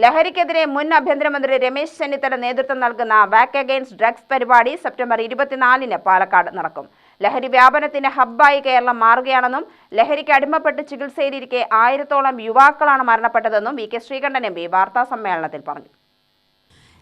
ലഹരിക്കെതിരെ മുൻ ആഭ്യന്തരമന്ത്രി രമേശ് ചെന്നിത്തല നേതൃത്വം നൽകുന്ന വാക്ക് അഗെയിൻസ്റ്റ് ഡ്രഗ്സ് പരിപാടി സെപ്റ്റംബർ ഇരുപത്തിനാലിന് പാലക്കാട് നടക്കും. ലഹരി വ്യാപനത്തിന്റെ ഹബ്ബായി കേരളം മാറുകയാണെന്നും ലഹരിക്ക് അടിമപ്പെട്ട് ചികിത്സയിലിരിക്കെ ആയിരത്തോളം യുവാക്കളാണ് മരണപ്പെട്ടതെന്നും V K Sreekandan M P വാർത്താ സമ്മേളനത്തിൽ പറഞ്ഞു.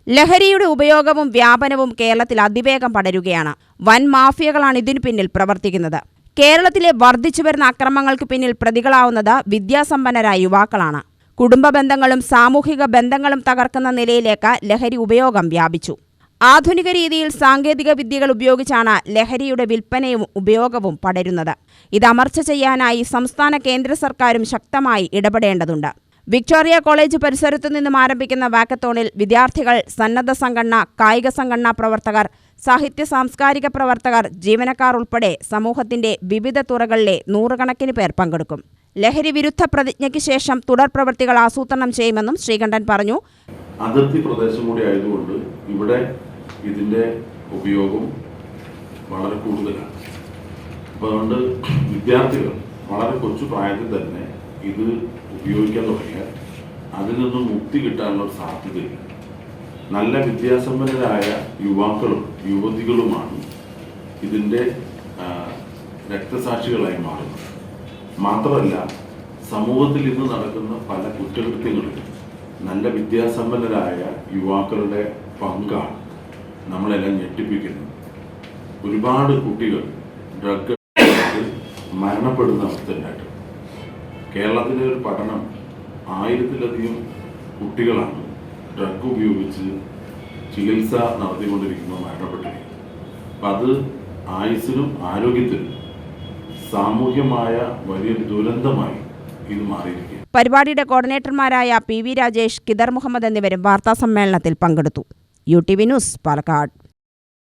ലഹരിയുടെ ഉപയോഗവും വ്യാപനവും കേരളത്തിൽ അതിവേഗം പടരുകയാണ്. വൻ മാഫിയകളാണ് ഇതിനു പിന്നിൽ പ്രവർത്തിക്കുന്നത്. കേരളത്തിലെ വർദ്ധിച്ചു വരുന്ന അക്രമങ്ങൾക്ക് പിന്നിൽ പ്രതികളാവുന്നത് വിദ്യാസമ്പന്നരായ യുവാക്കളാണ്. കുടുംബ ബന്ധങ്ങളും സാമൂഹിക ബന്ധങ്ങളും തകർക്കുന്ന നിലയിലേക്ക് ലഹരി ഉപയോഗം വ്യാപിച്ചു. ആധുനിക രീതിയിൽ സാങ്കേതിക വിദ്യകൾ ഉപയോഗിച്ചാണ് ലഹരിയുടെ വിൽപ്പനയും ഉപയോഗവും പടരുന്നത്. ഇത് അമർച്ച ചെയ്യാനായി സംസ്ഥാന കേന്ദ്ര സർക്കാരും ശക്തമായി ഇടപെടേണ്ടതുണ്ട്. വിക്ടോറിയ കോളേജ് പരിസരത്തു നിന്നും ആരംഭിക്കുന്ന വാക്കത്തോണിൽ വിദ്യാർത്ഥികൾ സന്നദ്ധ സംഘടന കായിക സംഘടനാ പ്രവർത്തകർ സാഹിത്യ സാംസ്കാരിക പ്രവർത്തകർ ജീവനക്കാർ ഉൾപ്പെടെ സമൂഹത്തിന്റെ വിവിധ തുറകളിലെ നൂറുകണക്കിന് പേർ പങ്കെടുക്കും. ലഹരി വിരുദ്ധ പ്രതിജ്ഞയ്ക്ക് ശേഷം തുടർ പ്രവൃത്തികൾ ആസൂത്രണം ചെയ്യുമെന്നും ശ്രീകണ്ഠൻ പറഞ്ഞു. അതിർത്തി പ്രദേശം കൂടി ആയതുകൊണ്ട് ഇവിടെ ഇതിന്റെ ഉപയോഗം വളരെ കൂടുതലാണ്. അപ്പോൾ അതുകൊണ്ട് വിദ്യാർത്ഥികൾ വളരെ കൊച്ചു പ്രായത്തിൽ തന്നെ ഇത് ഉപയോഗിക്കാൻ തുടങ്ങിയാൽ അതിൽ നിന്നും മുക്തി കിട്ടാനുള്ള സാധ്യതയില്ല. നല്ല വിദ്യാസമ്പന്നരായ യുവാക്കളും യുവതികളുമാണ് ഇതിന്റെ രക്തസാക്ഷികളായി മാറുന്നത്. മാത്രമല്ല സമൂഹത്തിൽ ഇന്ന് നടക്കുന്ന പല കുറ്റകൃത്യങ്ങളും നല്ല വിദ്യാസമ്പന്നരായ യുവാക്കളുടെ പങ്കാണ് നമ്മളെല്ലാം ഞെട്ടിപ്പിക്കുന്നത്. ഒരുപാട് കുട്ടികൾ ഡ്രഗ് മരണപ്പെടുന്ന അവസ്ഥ ഉണ്ടായിട്ടുണ്ട് കേരളത്തിലെ ഒരു പഠനം ആയിരത്തിലധികം കുട്ടികളാണ് ഡ്രഗ് ഉപയോഗിച്ച് ചികിത്സ നടത്തിക്കൊണ്ടിരിക്കുമ്പോൾ മരണപ്പെട്ടിരിക്കുന്നത് അപ്പം അത് ആയുസ്സിനും ആരോഗ്യത്തിനും സാമൂഹ്യമായ വലിയൊരു ദുരന്തമായി ഇത് മാറിയിരിക്കുക പരിപാടിയുടെ കോർഡിനേറ്റർമാരായ പി വി രാജേഷ് കിദർ മുഹമ്മദ് എന്നിവരും വാർത്താസമ്മേളനത്തിൽ പങ്കെടുത്തു. U T V news Palakkad.